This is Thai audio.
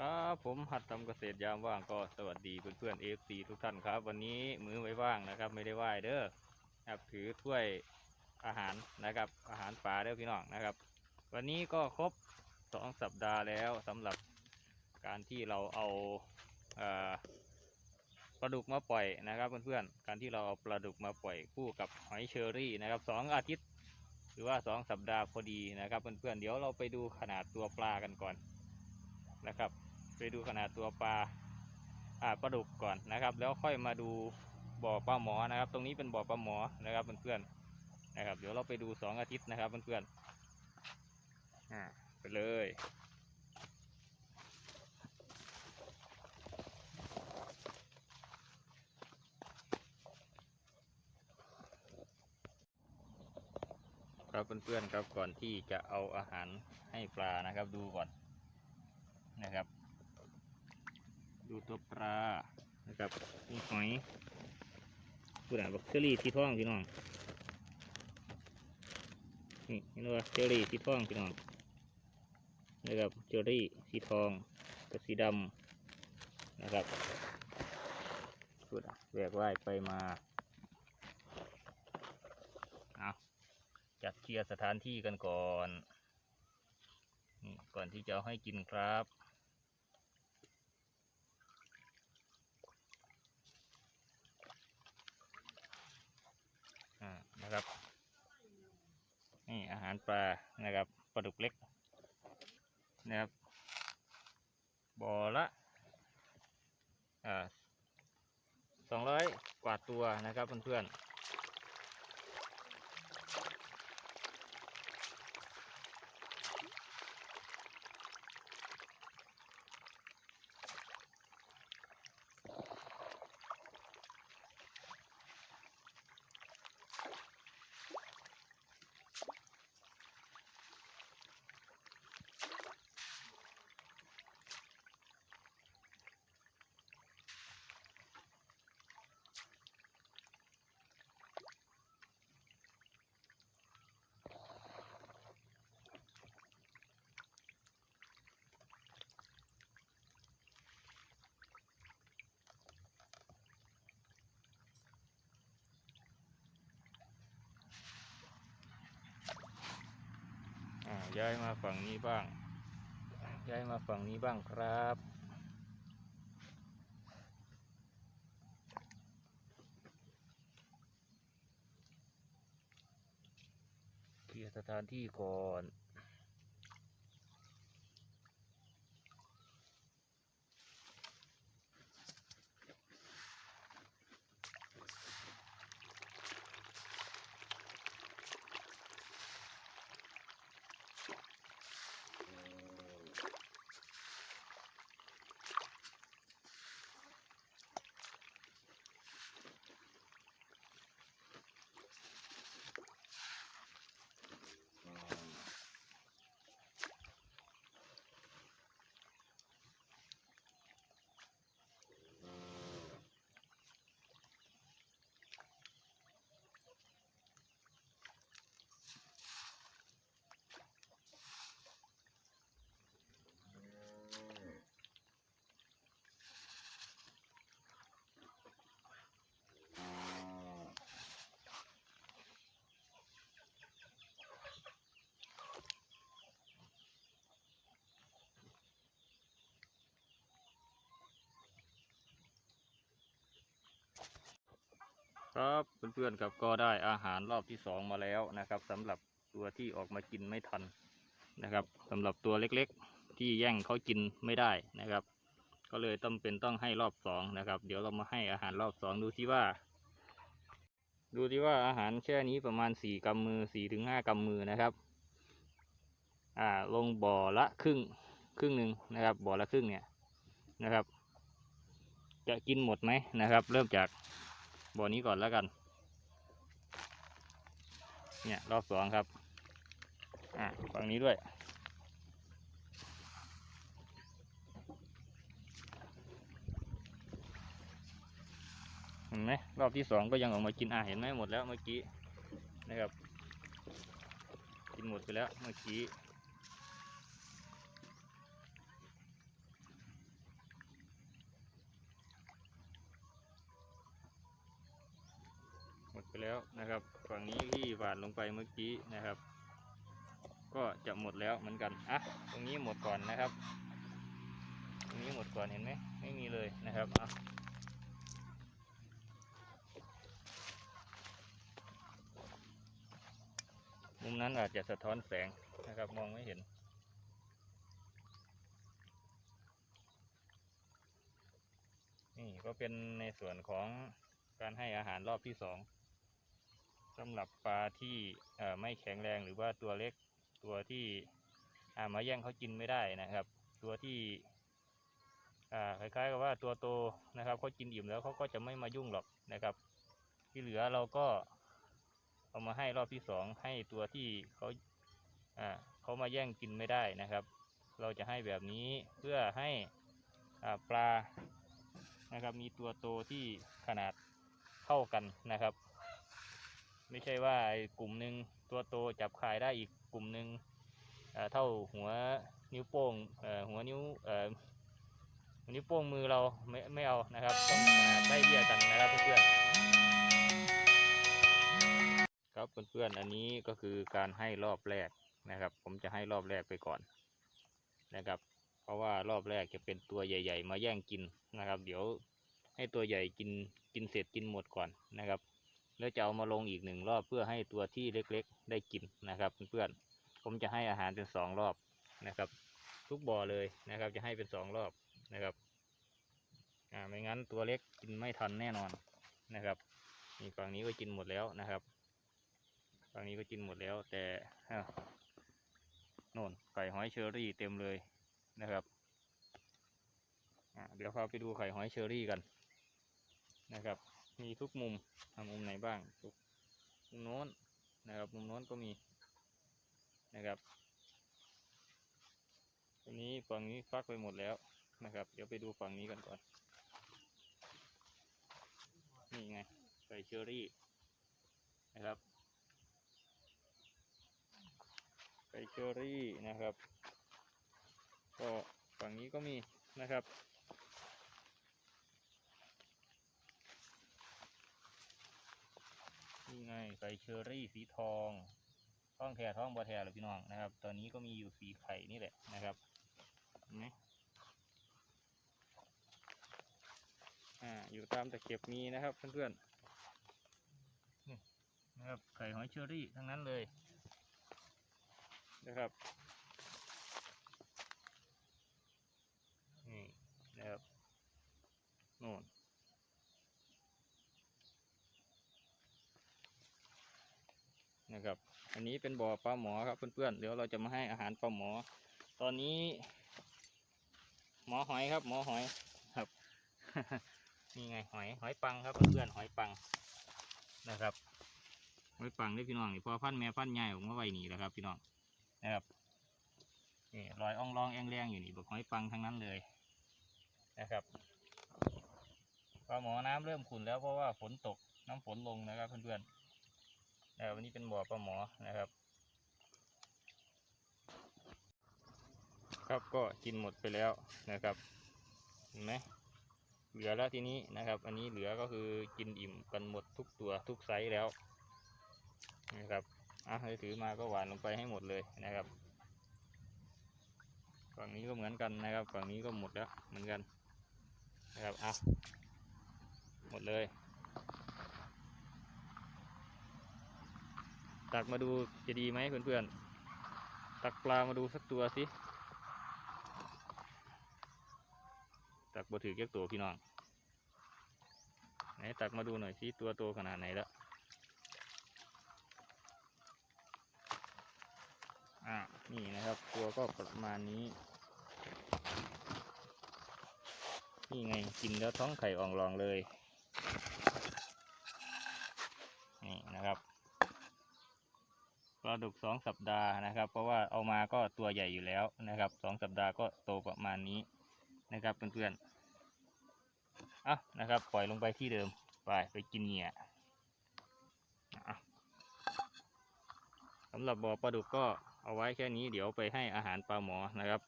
ครับผมหัดทำเกษตรยามว่างก็สวัสดีเพื่อนเพื่อนเอฟซีทุกท่านครับ วันนี้มื้อไว้ว่างนะครับ ไม่ได้ไหว้เด้อครับถือถ้วยอาหารนะครับ อาหารปลาเด้อพี่น้องนะครับ วันนี้ก็ครบสองสัปดาห์แล้วสำหรับการที่เราเอาเอ่อปลาดุกมาปล่อยนะครับเพื่อนๆ การที่เราเอาปลาดุกมาปล่อยคู่กับหอยเชอรี่นะครับสองอาทิตย์ หรือว่าสองสัปดาห์พอดีนะครับเพื่อนๆเดี๋ยวเราไปดูขนาดตัวปลากันก่อนนะครับ ไปดูขนาดตัวปลาอ่าปลาดุกก่อนนะครับ แล้วค่อยมาดูบ่อปลาหมอนะครับ ตรงนี้เป็นบ่อปลาหมอนะครับเพื่อนๆนะครับ เดี๋ยวเราไปดูสองอาทิตย์นะครับเพื่อนๆอ่าไปเลยครับเพื่อนๆครับก่อนที่จะเอาอาหารให้ปลานะครับ ดูก่อนนะครับ ดูตัวปลานะครับมีหอยผู้ด่าบอกเชอรี่สีทองพี่น้องนี่เห็นว่าเชอรี่สีทองพี่น้องนะครับเชอรี่สีทองกับสีดำนะครับผู้ด่าแหวกว่ายไปมาเอาจัดเคลียร์สถานที่กันก่อน ก่อนที่จะให้กินครับ อ่า นะครับ นี่อาหาร ปลานะครับปลาดุกเล็กนะครับบ่อละอ่าสองร้อยกว่าตัวนะครับเพื่อนๆ ย้ายมาฝั่งนี้บ้าง ย้ายมาฝั่งนี้บ้างครับ เคลียร์สถานที่ก่อน ครับเพื่อนๆครับก็ได้อาหารรอบที่สองมาแล้วนะครับสำหรับตัวที่ออกมากินไม่ทันนะครับสำหรับตัวเล็กๆ ที่แย่งเขากินไม่ได้นะครับ ก็เลยต้องเป็นต้องให้รอบสองนะครับ เดี๋ยวเรามาให้อาหารรอบสองดูที่ว่า ดูที่ว่าอาหารแช่นี้ประมาณสี่กำมือสี่ถึงห้ากำมือนะครับอ่าลงบ่อละครึ่งครึ่งหนึ่งนะครับ บ่อละครึ่งเนี่ยนะครับ จะกินหมดไหมนะครับ เริ่มจาก บ่อนี้ก่อนแล้วกัน เนี่ยรอบสองครับ อะฝั่งนี้ด้วย เห็นไหมรอบที่สองก็ยังออกมากินอะเห็นไหมหมดแล้วเมื่อกี้นะครับ กินหมดไปแล้วเมื่อกี้ ไปแล้วนะครับ ฝั่งนี้ที่หวานลงไปเมื่อกี้นะครับ ก็จะหมดแล้วเหมือนกันอะตรงนี้หมดก่อนนะครับ ตรงนี้หมดก่อนเห็นไหมไม่มีเลยนะครับอะมุมนั้นอาจจะสะท้อนแสงนะครับมองไม่เห็น นี่ก็เป็นในส่วนของการให้อาหารรอบที่สอง สำหรับปลาที่ไม่แข็งแรงหรือว่าตัวเล็กตัวที่ามาแย่งเขากินไม่ได้นะครับ ตัวที่คล้ายๆกับว่าตัวโตนะครับเขากินอิ่มแล้วเขาก็จะไม่มายุ่งหรอกนะครับ ที่เหลือเราก็เอามาให้รอบที่สองให้ตัวที่เขาเขามาแย่งกินไม่ได้นะครับ เราจะให้แบบนี้เพื่อให้ปลานะครับมีตัวโตที่ขนาดเท่ากันนะครับ ไม่ใช่ว่าไอ้กลุ่มหนึ่งตัวโตจับขายได้อีกกลุ่มหนึ่งเท่าหัวนิ้วโป้งหัวนิ้วเอ่อหัวนิ้วโป้งมือเราไม่ไม่เอานะครับต้องขนาดได้เรียกันนะครับเพื่อนๆครับเพื่อนๆอันนี้ก็คือการให้รอบแรกนะครับ ผมจะให้รอบแรกไปก่อนนะครับ เพราะว่ารอบแรกจะเป็นตัวใหญ่ ๆ มาแย่งกินนะครับ เดี๋ยวให้ตัวใหญ่กินกินเสร็จกินหมดก่อนนะครับ แล้วจะเอามาลงอีกหนึ่งรอบเพื่อให้ตัวที่เล็กๆ ได้กินนะครับเพื่อนๆผมจะให้อาหารเป็นสองรอบนะครับ ทุกบ่อเลยนะครับ จะให้เป็นสองรอบนะครับอ่าไม่งั้นตัวเล็กกินไม่ทันแน่นอนนะครับนี่ฝั่งนี้ก็กินหมดแล้วนะครับฝั่งนี้ก็กินหมดแล้ว แต่โน่นไก่หอยเชอรี่เต็มเลยนะครับอะเดี๋ยวพาไปดูไข่หอยเชอรี่กันนะครับ มีทุกมุมอะมุมไหนบ้างทุกมุมโน้นนะครับ มุมโน้นก็มีนะครับตัวนี้ฝั่งนี้ฟักไปหมดแล้วนะครับ เดี๋ยวไปดูฝั่งนี้กันก่อน นี่ไงไข่เชอรี่นะครับไข่เชอรี่นะครับ ก็ฝั่งนี้ก็มีนะครับ นี่ไงไก่เชอรี่สีทองท้องแท้ท้องบอแท้เลยพี่น้องนะครับ ตอนนี้ก็มีอยู่สีไข่นี่แหละนะครับเห็นไหมอ่าอยู่ตามตะเข็บมีนะครับเพื่อนๆนี่นะครับไข่หอยเชอรี่ทั้งนั้นเลยนะครับนี่นะครับโน่น นะครับ อันนี้เป็นบ่อปลาหมอครับเพื่อนๆเดี๋ยวเราจะมาให้อาหารปลาหมอ ตอนนี้ หมอหอยครับ หมอหอยครับนี่ไงหอยหอยปังครับเพื่อนๆหอยปังนะครับหอยปังนี่พี่น้องนี่พอพันแม่พันใหญ่ผมมาไว้นี่แหละครับพี่น้องนะครับนี่รอยอ่องรองแองแรงอยู่นี่บอกหอยปังทั้งนั้นเลยนะครับปลาหมอน้ำเริ่มขุ่นแล้วเพราะว่าฝนตกน้ำฝนลงนะครับเพื่อนๆ นะครับวันนี้เป็นบ่อปลาหมอนะครับ ครับก็กินหมดไปแล้วนะครับเห็นไหมเหลือแล้วทีนี้นะครับ อันนี้เหลือก็คือกินอิ่มกันหมดทุกตัวทุกไซส์แล้วนะครับอะให้ถือมาก็หวานลงไปให้หมดเลยนะครับฝั่งนี้ก็เหมือนกันนะครับฝั่งนี้ก็หมดแล้วเหมือนกันนะครับอะหมดเลย ตักมาดูจะดีไหมเพื่อนๆตักปลามาดูสักตัวสิตักบ่ถือเก็กตัวพี่น้องไหนตักมาดูหน่อยสิตัวโตขนาดไหนแล้วอ่านี่นะครับ ตัวก็ประมาณนี้ นี่ไงกินแล้วท้องไข่อ่องรองเลย นี่นะครับ ปลา ดุกสองสัปดาห์นะครับ เพราะว่าเอามาก็ตัวใหญ่อยู่แล้วนะครับสองสัปดาห์ก็โตประมาณนี้นะครับเพื่อนๆอะนะครับ ปล่อยลงไปที่เดิมไปไปกินเหยื่ออะสำหรับบ่อปลาดุกก็เอาไว้แค่นี้เดี๋ยวไปให้อาหารปลาหมอนะครับ